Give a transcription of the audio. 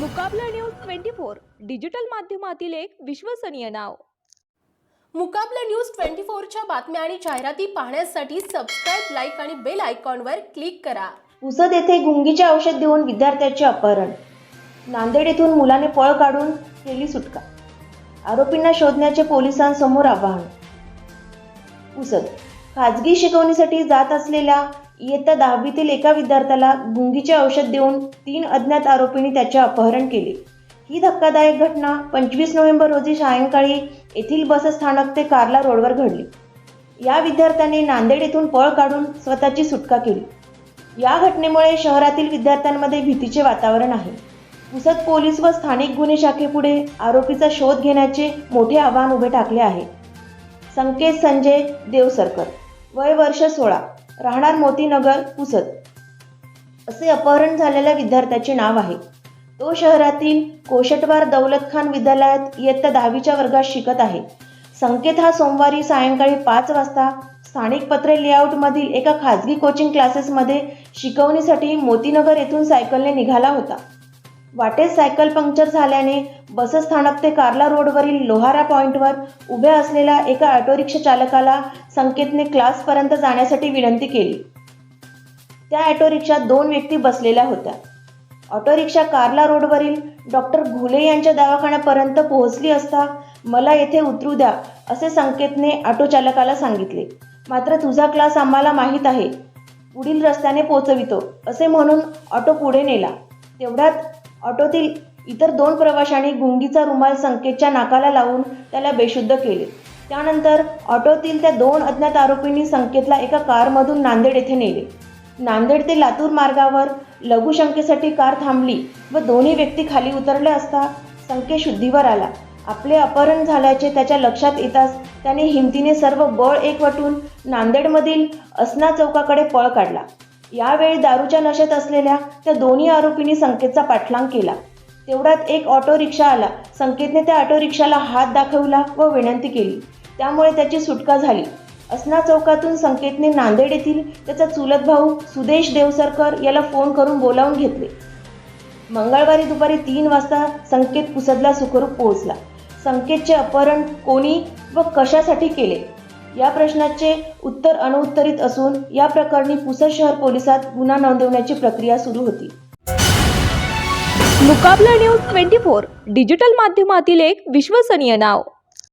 मुकाबला news twenty four digital माध्यमातील एक विश्वसनीय नाव. मुकाबला न्यूज ट्वेंटी फोरच्या बातम्या आणि जाहिराती पाहण्यासाठी सबस्क्राईब लाईक आणि बेल आयकॉनवर क्लिक करा. पुसद येथे गुंगीचे औषध देऊन विद्यार्थ्याचे अपहरण. नांदेड येथून मुलाने पळ काढून केली सुटका. आरोपींना शोधण्याचे पोलिसांसमोर आवाहन. पुसद खाजगी शिकवणीसाठी जात असलेल्या इयत्ता दहावीतील एका विद्यार्थ्याला गुंगीचे औषध देऊन तीन अज्ञात आरोपींनी त्याचे अपहरण केले. ही धक्कादायक घटना पंचवीस नोव्हेंबर रोजी सायंकाळी येथील बसस्थानक ते कार्ला रोडवर घडली. या विद्यार्थ्याने नांदेड येथून पळ काढून स्वतःची सुटका केली. या घटनेमुळे शहरातील विद्यार्थ्यांमध्ये भीतीचे वातावरण आहे. पुसद पोलीस व स्थानिक गुन्हे शाखेपुढे आरोपीचा शोध घेण्याचे मोठे आव्हान उभे टाकले आहे. संकेत संजय देवसरकर. वय वर्ष सोळा. राहणार मोतीनगर पुसद. असे अपहरण झालेल्या विद्यार्थ्याचे नाव आहे. तो शहरातील कोशटवार दौलत खान विद्यालयात इयत्ता दहावीच्या वर्गात शिकत आहे. संकेत हा सोमवारी सायंकाळी पाच वाजता स्थानिक पत्रे लेआउटमधील एका खाजगी कोचिंग क्लासेसमध्ये शिकवणीसाठी मोतीनगर येथून सायकलने निघाला होता. वाटेत सायकल पंक्चर झाल्याने बसस्थानक ते कार्ला रोडवरील लोहारा पॉईंटवर उभ्या असलेल्या एका ऑटो रिक्षा चालकाला संकेतने क्लासपर्यंत जाण्यासाठी विनंती केली. त्या ऑटो रिक्षात दोन व्यक्ती बसलेल्या होत्या. ऑटो रिक्षा कार्ला रोडवरील डॉक्टर घुले यांच्या दवाखान्यापर्यंत पोहोचली असता मला येथे उतरू द्या असे संकेतने ऑटो चालकाला सांगितले. मात्र तुझा क्लास आम्हाला माहीत आहे. पुढील रस्त्याने पोचवितो असे म्हणून ऑटो पुढे नेला. तेवढ्यात ऑटोतील इतर दोन प्रवाशांनी गुंगीचा रुमाल संकेतच्या नाकाला लावून त्याला बेशुद्ध केले. त्यानंतर ऑटोतील त्या दोन अज्ञात आरोपींनी संकेतला एका कारमधून नांदेड येथे नेले. नांदेड ते लातूर मार्गावर लघुशंकेसाठी कार थांबली व दोन्ही व्यक्ती खाली उतरले असता संकेत शुद्धीवर आला. आपले अपहरण झाल्याचे त्याच्या लक्षात येताच त्याने हिमतीने सर्व बळ एकवटून नांदेडमधील असना चौकाकडे पळ काढला. यावेळी दारूच्या नशेत असलेल्या त्या दोन्ही आरोपींनी संकेतचा पाठलाग केला. तेवढ्यात एक ऑटो रिक्षा आला. संकेतने त्या ऑटो रिक्षाला हात दाखवला व विनंती केली. त्यामुळे त्याची सुटका झाली. असना चौकातून संकेतने नांदेड येथील त्याचा चुलत भाऊ सुदेश देवसरकर याला फोन करून बोलावून घेतले. मंगळवारी दुपारी तीन वाजता संकेत पुसदला सुखरूप पोहोचला. संकेतचे अपहरण कोणी व कशासाठी केले? या प्रश्नाचे उत्तर अनुत्तरित असून या प्रकरणी पुसद शहर पोलिसात गुन्हा नोंदवण्याची प्रक्रिया सुरू होती. मुकाबला न्यूज ट्वेंटी फोर डिजिटल माध्यमातील एक विश्वसनीय नाव.